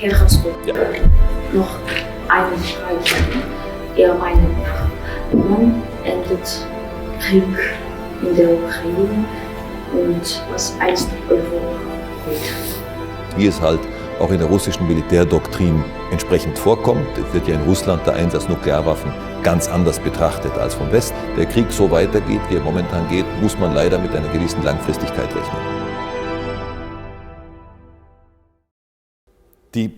Heiratsgruppe noch einen streichen, Ihrer Meinung nach. Wann endet Krieg in der Ukraine und was einst Europa heute? wie es halt auch in der russischen Militärdoktrin entsprechend vorkommt. Wird ja in Russland der Einsatz Nuklearwaffen ganz anders betrachtet als vom Westen. Der Krieg so weitergeht, wie er momentan geht, muss man leider mit einer gewissen Langfristigkeit rechnen.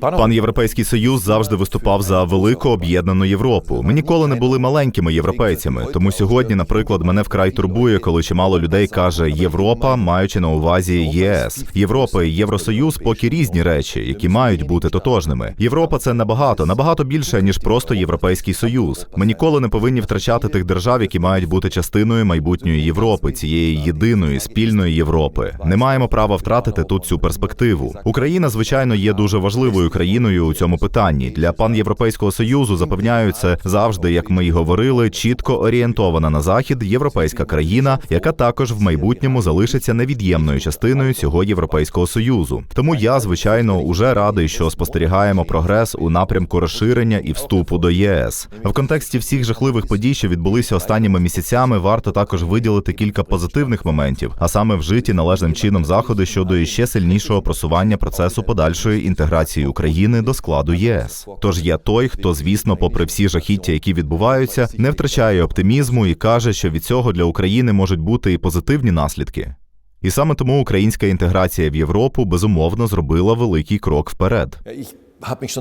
Пан Європейський Союз завжди виступав за велику об'єднану Європу. Ми ніколи не були маленькими європейцями. Тому сьогодні, наприклад, мене вкрай турбує, коли чимало людей каже Європа, маючи на увазі ЄС. Європа і Євросоюз поки різні речі, які мають бути тотожними. Європа це набагато, набагато більше ніж просто Європейський Союз. Ми ніколи не повинні втрачати тих держав, які мають бути частиною майбутньої Європи, цієї єдиної спільної Європи. Не маємо права втратити тут цю перспективу. Україна, звичайно, є дуже важливою країною у цьому питанні. Для панєвропейського союзу запевняю, це завжди, як ми й говорили, чітко орієнтована на захід європейська країна, яка також в майбутньому залишиться невід'ємною частиною цього європейського союзу. Тому я, звичайно, уже радий, що спостерігаємо прогрес у напрямку розширення і вступу до ЄС. В контексті всіх жахливих подій, що відбулися останніми місяцями, варто також виділити кілька позитивних моментів, а саме вжиті належним чином заходи щодо іще сильнішого просування процесу подальшої інтеграції України до складу ЄС. Тож я той, хто, звісно, попри всі жахіття, які відбуваються, не втрачає оптимізму і каже, що від цього для України можуть бути і позитивні наслідки. І саме тому українська інтеграція в Європу безумовно зробила великий крок вперед.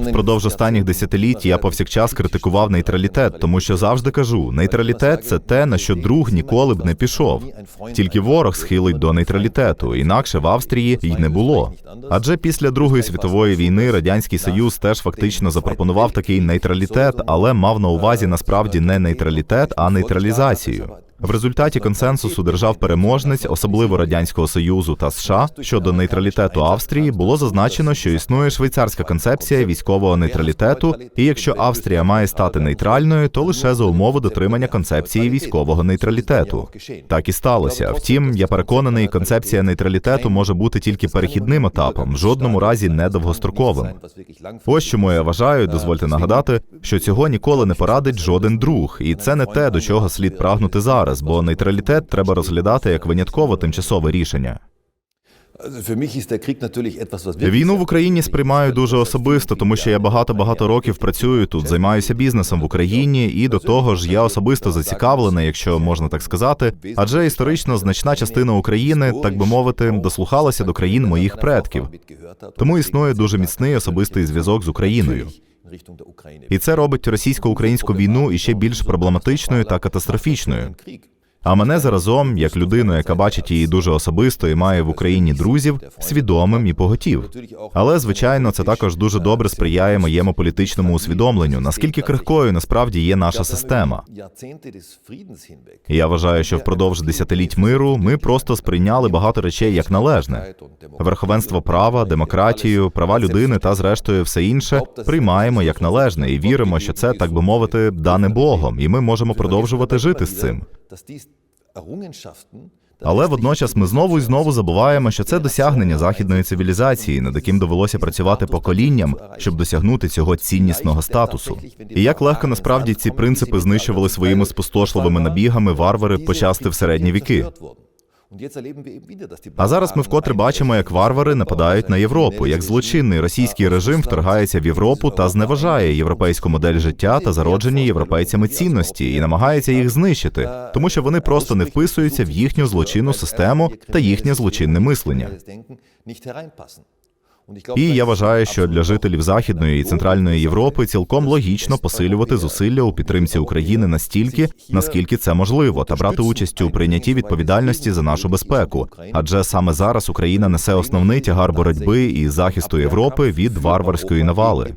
Впродовж останніх десятиліть я повсякчас критикував нейтралітет, тому що завжди кажу: нейтралітет це те, на що друг ніколи б не пішов. Тільки ворог схилить до нейтралітету, інакше в Австрії й не було. Адже після Другої світової війни радянський союз теж фактично запропонував такий нейтралітет, але мав на увазі насправді не нейтралітет, а нейтралізацію. В результаті консенсусу держав-переможниць, особливо радянського союзу та США, щодо нейтралітету Австрії, було зазначено, що існує швейцарська концепція військового нейтралітету, і якщо Австрія має стати нейтральною, то лише за умови дотримання концепції військового нейтралітету. Так і сталося. Втім, я переконаний, концепція нейтралітету може бути тільки перехідним етапом, в жодному разі не довгостроковим. Ось чому я вважаю, дозвольте нагадати, що цього ніколи не порадить жоден друг, і це не те, до чого слід прагнути зараз, бо нейтралітет треба розглядати як винятково тимчасове рішення. Війну в Україні сприймаю дуже особисто, тому що я багато багато років працюю тут, займаюся бізнесом в Україні, і до того ж я особисто зацікавлений, якщо можна так сказати. Адже історично значна частина України, так би мовити, дослухалася до країн моїх предків. Тому існує дуже міцний особистий зв'язок з Україною. І це робить російсько-українську війну іще більш проблематичною та катастрофічною. А мене заразом, як людину, яка бачить її дуже особисто і має в Україні друзів, свідомим і поготів. Але звичайно, це також дуже добре сприяє моєму політичному усвідомленню, наскільки крихкою насправді є наша система. І Я вважаю, що впродовж десятиліть миру ми просто сприйняли багато речей як належне. Верховенство права, демократію, права людини та, зрештою, все інше приймаємо як належне і віримо, що це, так би мовити, дане Богом, і ми можемо продовжувати жити з цим. Але водночас ми знову і знову забуваємо, що це досягнення західної цивілізації, над яким довелося працювати поколінням, щоб досягнути цього ціннісного статусу. І як легко насправді ці принципи знищували своїми спустошливими набігами варвари почасти в середні віки. А зараз ми вкотре бачимо, як варвари нападають на Європу, як злочинний російський режим вторгається в Європу та зневажає європейську модель життя та зароджені європейцями цінності і намагається їх знищити, тому що вони просто не вписуються в їхню злочинну систему та їхнє злочинне мислення. І я вважаю, що для жителів Західної і Центральної Європи цілком логічно посилювати зусилля у підтримці України настільки, наскільки це можливо, та брати участь у прийнятті відповідальності за нашу безпеку. Адже саме зараз Україна несе основний тягар боротьби і захисту Європи від варварської навали.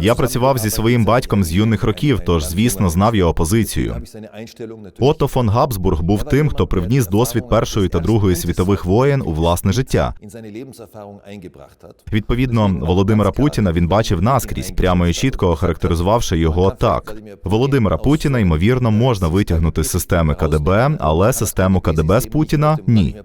Я працював зі своїм батьком з юних років, тож звісно знав його позицію. Отто фон Габсбург був тим, хто привніс досвід Першої та Другої світових воєн у власне життя. Відповідно, Володимира Путіна він бачив наскрізь, прямо і чітко охарактеризувавши його так: Володимира Путіна ймовірно можна витягнути з системи КДБ, але систему КДБ з Путіна ні.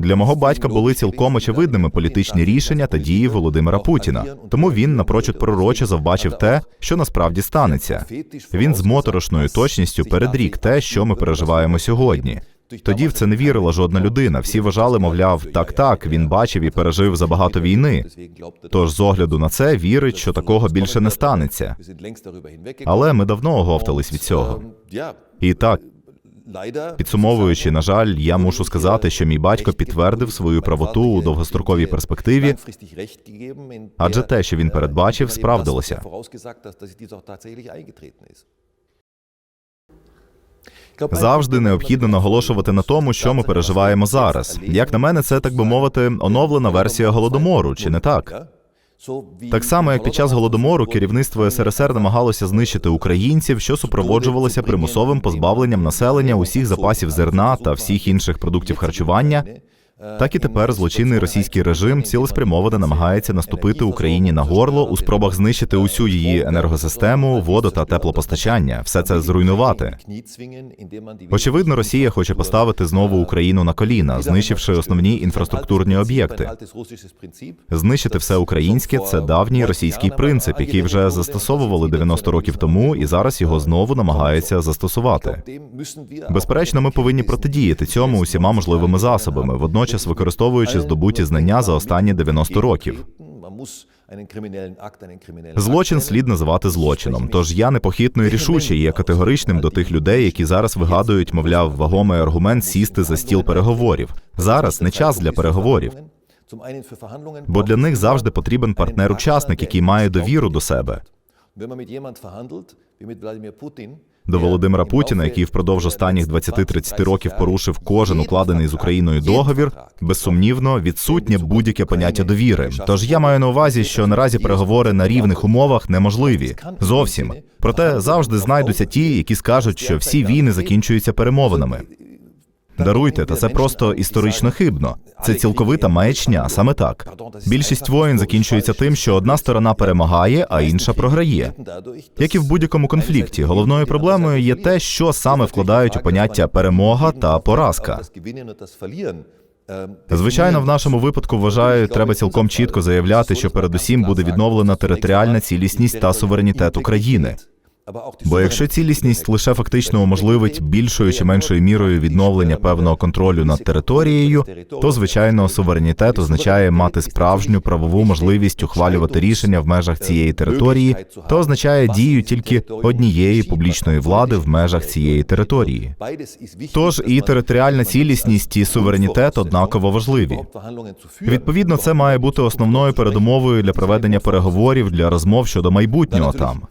Для мого батька були цілком очевидними політичні рішення та дії Володимира Путіна. Тому він напрочуд пророче завбачив те, що насправді станеться. Він з моторошною точністю передрік те, що ми переживаємо сьогодні. Тоді в це не вірила жодна людина. Всі вважали, мовляв, так, так, він бачив і пережив забагато війни. Тож, з огляду на це, вірить, що такого більше не станеться. Але ми давно оговтались від цього. І так, підсумовуючи, на жаль, я мушу сказати, що мій батько підтвердив свою правоту у довгостроковій перспективі, адже те, що він передбачив, справдилося. Завжди необхідно наголошувати на тому, що ми переживаємо зараз. Як на мене, це так би мовити, оновлена версія голодомору, чи не так? Так само, як під час голодомору керівництво СРСР намагалося знищити українців, що супроводжувалося примусовим позбавленням населення усіх запасів зерна та всіх інших продуктів харчування. Так і тепер злочинний російський режим цілеспрямовано намагається наступити Україні на горло у спробах знищити усю її енергосистему, воду та теплопостачання, все це зруйнувати. Очевидно, Росія хоче поставити знову Україну на коліна, знищивши основні інфраструктурні об'єкти. Знищити все українське це давній російський принцип, який вже застосовували 90 років тому, і зараз його знову намагаються застосувати. Безперечно, ми повинні протидіяти цьому усіма можливими засобами, водночас використовуючи здобуті знання за останні 90 років. Злочин слід називати злочином. Тож я непохитно і рішуче є категоричним до тих людей, які зараз вигадують, мовляв, вагомий аргумент сісти за стіл переговорів. Зараз не час для переговорів. Бо для них завжди потрібен партнер-учасник, який має довіру до себе. До Володимира Путіна, який впродовж останніх 20-30 років порушив кожен укладений з Україною договір, безсумнівно відсутнє будь-яке поняття довіри. Тож я маю на увазі, що наразі переговори на рівних умовах неможливі зовсім. Проте завжди знайдуться ті, які скажуть, що всі війни закінчуються перемовинами. Даруйте, та це просто історично хибно. Це цілковита маячня, саме так. Більшість воєн закінчується тим, що одна сторона перемагає, а інша програє. Як і в будь-якому конфлікті, головною проблемою є те, що саме вкладають у поняття перемога та поразка. Звичайно, в нашому випадку вважаю, треба цілком чітко заявляти, що передусім буде відновлена територіальна цілісність та суверенітет України. Бо якщо цілісність лише фактично уможливить більшою чи меншою мірою відновлення певного контролю над територією, то звичайно суверенітет означає мати справжню правову можливість ухвалювати рішення в межах цієї території, то означає дію тільки однієї публічної влади в межах цієї території. Тож і територіальна цілісність і суверенітет однаково важливі. Відповідно, це має бути основною передумовою для проведення переговорів для розмов щодо майбутнього там.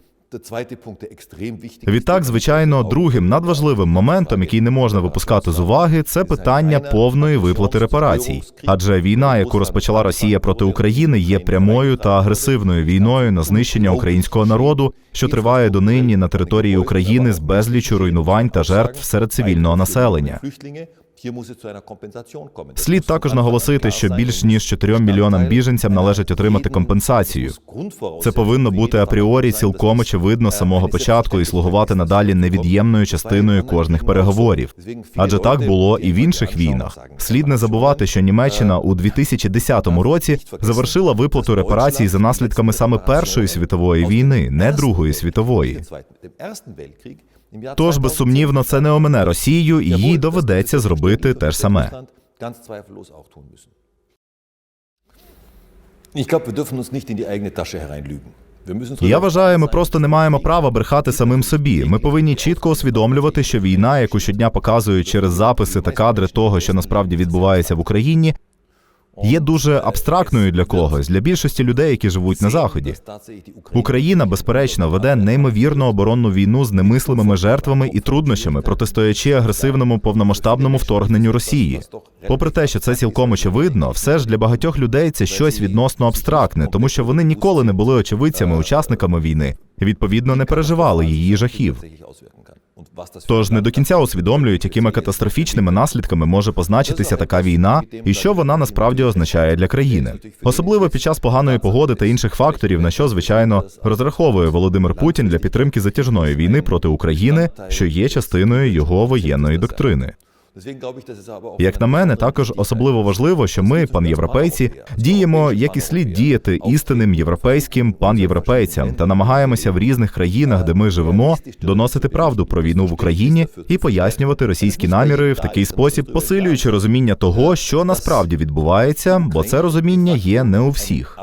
Відтак, звичайно, другим надважливим моментом, який не можна випускати з уваги, це питання повної виплати репарацій. Адже війна, яку розпочала Росія проти України, є прямою та агресивною війною на знищення українського народу, що триває донині на території України з безлічу руйнувань та жертв серед цивільного населення. Слід також наголосити, що більш ніж 4 мільйонам біженцям належить отримати компенсацію. Це повинно бути апріорі цілком очевидно з самого початку і слугувати надалі невід'ємною частиною кожних переговорів. Адже так було і в інших війнах. Слід не забувати, що Німеччина у 2010 році завершила виплату репарацій за наслідками саме Першої світової війни, не Другої світової. Тож, безсумнівно, це не омине Росію, і їй доведеться зробити те ж саме. Я вважаю, ми просто не маємо права брехати самим собі. Ми повинні чітко усвідомлювати, що війна, яку щодня показують через записи та кадри того, що насправді відбувається в Україні, є дуже абстрактною для когось, для більшості людей, які живуть на заході. Україна, безперечно, веде неймовірну оборонну війну з немислимими жертвами і труднощами, протистоячи агресивному повномасштабному вторгненню Росії. Попри те, що це цілком очевидно, все ж для багатьох людей це щось відносно абстрактне, тому що вони ніколи не були очевидцями, учасниками війни, і відповідно не переживали її жахів. Тож не до кінця усвідомлюють, якими катастрофічними наслідками може позначитися така війна, і що вона насправді означає для країни, особливо під час поганої погоди та інших факторів, на що звичайно розраховує Володимир Путін для підтримки затяжної війни проти України, що є частиною його воєнної доктрини. Як на мене, також особливо важливо, що ми, панєвропейці, діємо, як і слід діяти істинним європейським панєвропейцям та намагаємося в різних країнах, де ми живемо, доносити правду про війну в Україні і пояснювати російські наміри в такий спосіб, посилюючи розуміння того, що насправді відбувається, бо це розуміння є не у всіх.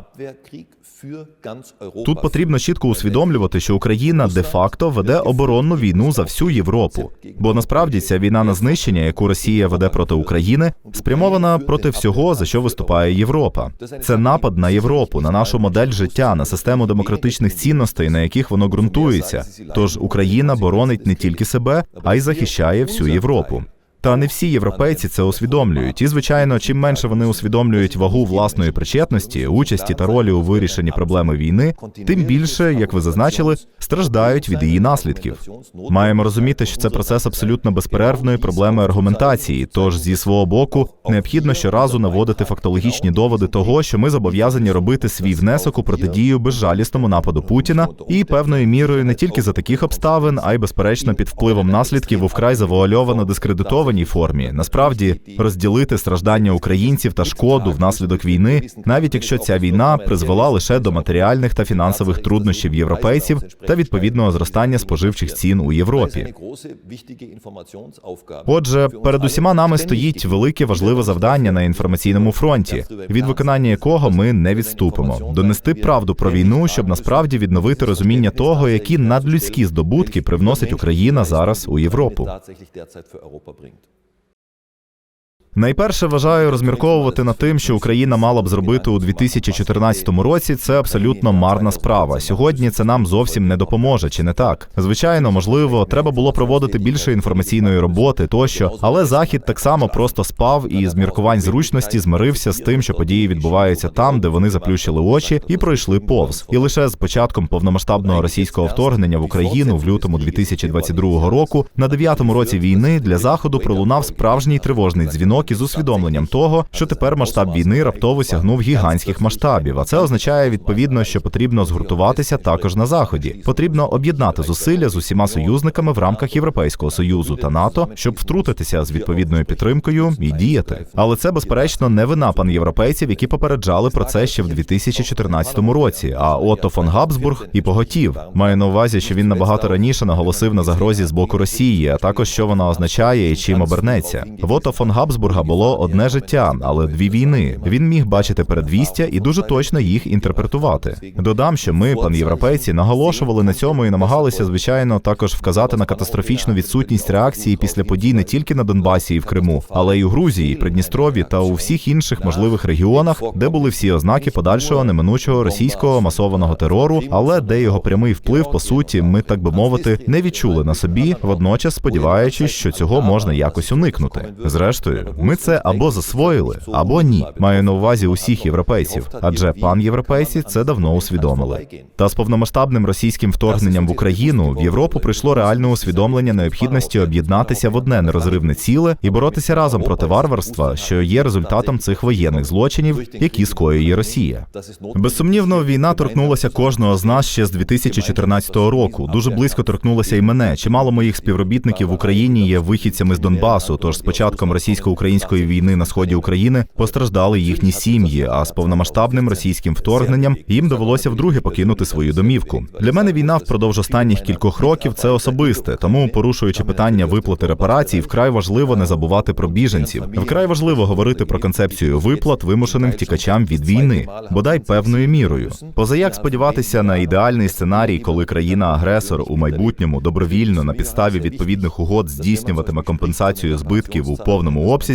Тут потрібно чітко усвідомлювати, що Україна де-факто веде оборонну війну за всю Європу. Бо насправді ця війна на знищення, яку Росія веде проти України, спрямована проти всього, за що виступає Європа. Це напад на Європу, на нашу модель життя, на систему демократичних цінностей, на яких воно ґрунтується. Тож Україна боронить не тільки себе, а й захищає всю Європу. Та не всі європейці це усвідомлюють. І, звичайно, чим менше вони усвідомлюють вагу власної причетності, участі та ролі у вирішенні проблеми війни, тим більше, як ви зазначили, страждають від її наслідків. Маємо розуміти, що це процес абсолютно безперервної проблеми аргументації. Тож зі свого боку необхідно щоразу наводити фактологічні доводи того, що ми зобов'язані робити свій внесок у протидію безжалісному нападу Путіна і певною мірою не тільки за таких обставин, а й безперечно під впливом наслідків у вкрай завуальовано дискредитованій формі. Насправді розділити страждання українців та шкоду внаслідок війни, навіть якщо ця війна призвела лише до матеріальних та фінансових труднощів європейців та відповідного зростання споживчих цін у Європі. Отже, перед усіма нами стоїть велике важливе завдання на інформаційному фронті, від виконання якого ми не відступимо. Донести правду про війну, щоб насправді відновити розуміння того, які надлюдські здобутки привносить Україна зараз у Європу. Найперше вважаю розмірковувати над тим, що Україна мала б зробити у 2014 році. Це абсолютно марна справа. Сьогодні це нам зовсім не допоможе, чи не так? Звичайно, можливо, треба було проводити більше інформаційної роботи тощо, але захід так само просто спав і з міркувань зручності змирився з тим, що події відбуваються там, де вони заплющили очі і пройшли повз. І лише з початком повномасштабного російського вторгнення в Україну в лютому 2022 року, на дев'ятому році війни для заходу пролунав справжній тривожний дзвінок із усвідомленням того, що тепер масштаб війни раптово сягнув гігантських масштабів. А це означає відповідно, що потрібно згуртуватися також на заході. Потрібно об'єднати зусилля з усіма союзниками в рамках Європейського союзу та НАТО, щоб втрутитися з відповідною підтримкою і діяти. Але це безперечно не вина панєвропейців, які попереджали про це ще в 2014 році. А Отто фон Габсбург і поготів. Маю на увазі, що він набагато раніше наголосив на загрозі з боку Росії, а також що вона означає і чим обернеться. В Отто фон Габсбурга було одне життя, але дві війни. Він міг бачити передвістя і дуже точно їх інтерпретувати. Додам, що ми, панєвропейці, наголошували на цьому і намагалися, звичайно, також вказати на катастрофічну відсутність реакції після подій не тільки на Донбасі і в Криму, але й у Грузії, Придністрові та у всіх інших можливих регіонах, де були всі ознаки подальшого неминучого російського масованого терору, але де його прямий вплив, по суті, ми так би мовити, не відчули на собі, водночас сподіваючись, що цього можна якось уникнути. Зрештою, ми це або засвоїли, або ні. Маю на увазі усіх європейців, адже пан європейці це давно усвідомили. Та з повномасштабним російським вторгненням в Україну в Європу прийшло реальне усвідомлення необхідності об'єднатися в одне нерозривне ціле і боротися разом проти варварства, що є результатом цих воєнних злочинів, які скоює Росія. Безсумнівно, війна торкнулася кожного з нас ще з 2014 року. Дуже близько торкнулася і мене. Чимало моїх співробітників в Україні є вихідцями з Донбасу. Тож з початком російсько-української війни на сході України постраждали їхні сім'ї. А з повномасштабним російським вторгненням їм довелося вдруге покинути свою домівку. Для мене війна впродовж останніх кількох років це особисте. Тому, порушуючи питання виплати репарацій, вкрай важливо не забувати про біженців. Вкрай важливо говорити про концепцію виплат вимушеним втікачам від війни, бодай певною мірою. Позаяк сподіватися на ідеальний сценарій, коли країна-агресор у майбутньому добровільно на підставі відповідних угод здійснюватиме компенсацію збитків у повному обсязі,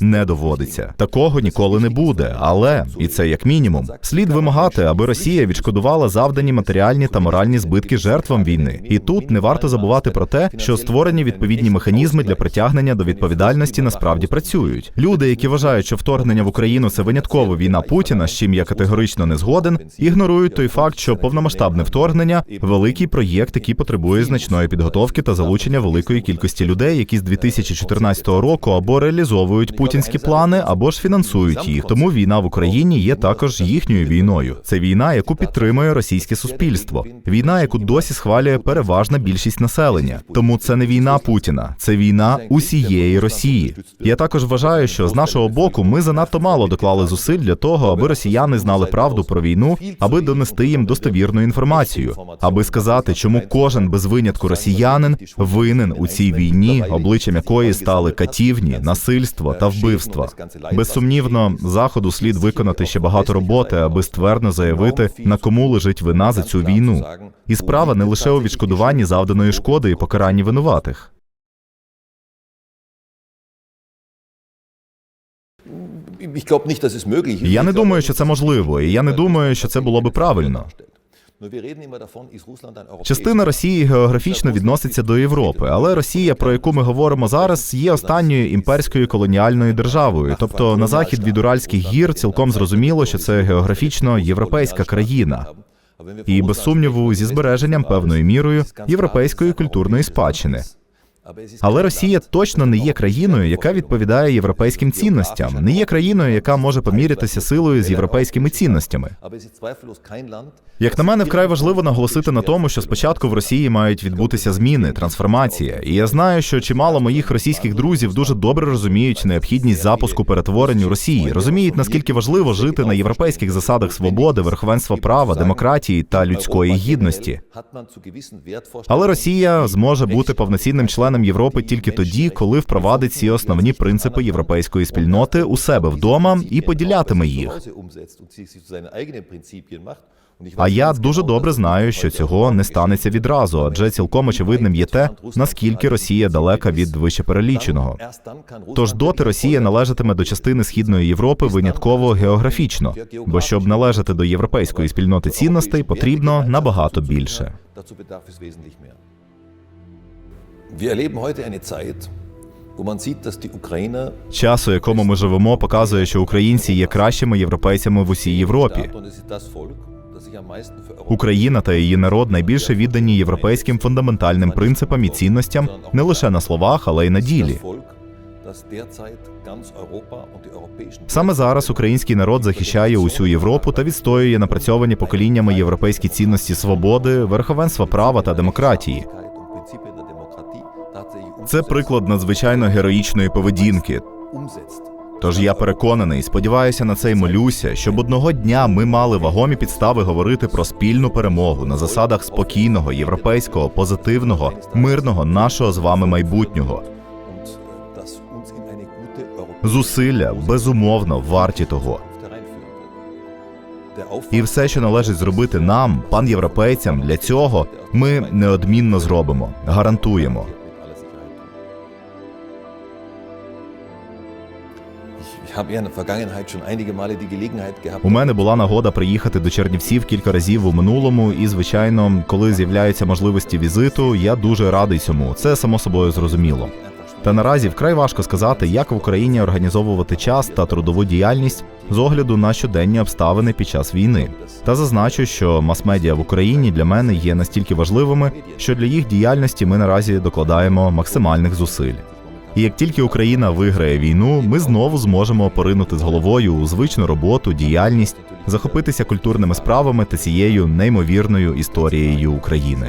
не доводиться. Такого ніколи не буде. Але і це як мінімум слід вимагати, аби Росія відшкодувала завдані матеріальні та моральні збитки жертвам війни. І тут не варто забувати про те, що створені відповідні механізми для притягнення до відповідальності насправді працюють. Люди, які вважають, що вторгнення в Україну це винятково війна Путіна, з чим я категорично не згоден, ігнорують той факт, що повномасштабне вторгнення великий проєкт, який потребує значної підготовки та залучення великої кількості людей, які з 2014 року або реалізують організовують путінські плани або ж фінансують їх. Тому війна в Україні є також їхньою війною. Це війна, яку підтримує російське суспільство. Війна, яку досі схвалює переважна більшість населення. Тому це не війна Путіна, це війна усієї Росії. Я також вважаю, що з нашого боку ми занадто мало доклали зусиль для того, аби росіяни знали правду про війну, аби донести їм достовірну інформацію, аби сказати, чому кожен без винятку росіянин винен у цій війні, обличчям якої стали катівні, насильство та вбивства. Безсумнівно, заходу слід виконати ще багато роботи, аби ствердно заявити, на кому лежить вина за цю війну. І справа не лише у відшкодуванні завданої шкоди і покаранні винуватих. Я не думаю, що це можливо, і я не думаю, що це було би правильно. Частина Росії географічно відноситься до Європи, але Росія, про яку ми говоримо зараз, є останньою імперською колоніальною державою. Тобто на захід від Уральських гір цілком зрозуміло, що це географічно європейська країна. І без сумніву, зі збереженням певною мірою європейської культурної спадщини. Але Росія точно не є країною, яка відповідає європейським цінностям, не є країною, яка може помірятися силою з європейськими цінностями. Як на мене, вкрай важливо наголосити на тому, що спочатку в Росії мають відбутися зміни, трансформація. І я знаю, що чимало моїх російських друзів дуже добре розуміють необхідність запуску перетворень у Росії, розуміють наскільки важливо жити на європейських засадах свободи, верховенства права, демократії та людської гідності. Але Росія зможе бути повноцінним членом Європи тільки тоді, коли впровадить ці основні принципи європейської спільноти у себе вдома і поділятиме їх. А я дуже добре знаю, що цього не станеться відразу, адже цілком очевидним є те, наскільки Росія далека від вищепереліченого. Тож доти Росія належатиме до частини східної Європи винятково географічно, бо щоб належати до європейської спільноти цінностей, потрібно набагато більше. Wir erleben heute eine Zeit, wo man sieht, dass die Ukraine Час, у якому ми живемо, показує, що українці є кращими європейцями в усій Європі. Україна та її народ найбільше віддані європейським фундаментальним принципам і цінностям не лише на словах, але й на ділі. Саме зараз український народ захищає усю Європу та відстоює напрацьовані поколіннями європейські цінності свободи, верховенства права та демократії. Це приклад надзвичайно героїчної поведінки. Тож я переконаний, сподіваюся на це й молюся, щоб одного дня ми мали вагомі підстави говорити про спільну перемогу на засадах спокійного, європейського, позитивного, мирного нашого з вами майбутнього. Зусилля безумовно варті того. І все, що належить зробити нам, пан європейцям, для цього ми неодмінно зробимо, гарантуємо. У мене була нагода приїхати до Чернівців кілька разів у минулому, і звичайно, коли з'являються можливості візиту, я дуже радий цьому. Це само собою зрозуміло. Та наразі вкрай важко сказати, як в Україні організовувати час та трудову діяльність з огляду на щоденні обставини під час війни. Та зазначу, що мас-медіа в Україні для мене є настільки важливими, що для їх діяльності ми наразі докладаємо максимальних зусиль. І як тільки Україна виграє війну, ми знову зможемо поринути з головою у звичну роботу, діяльність, захопитися культурними справами та цією неймовірною історією України.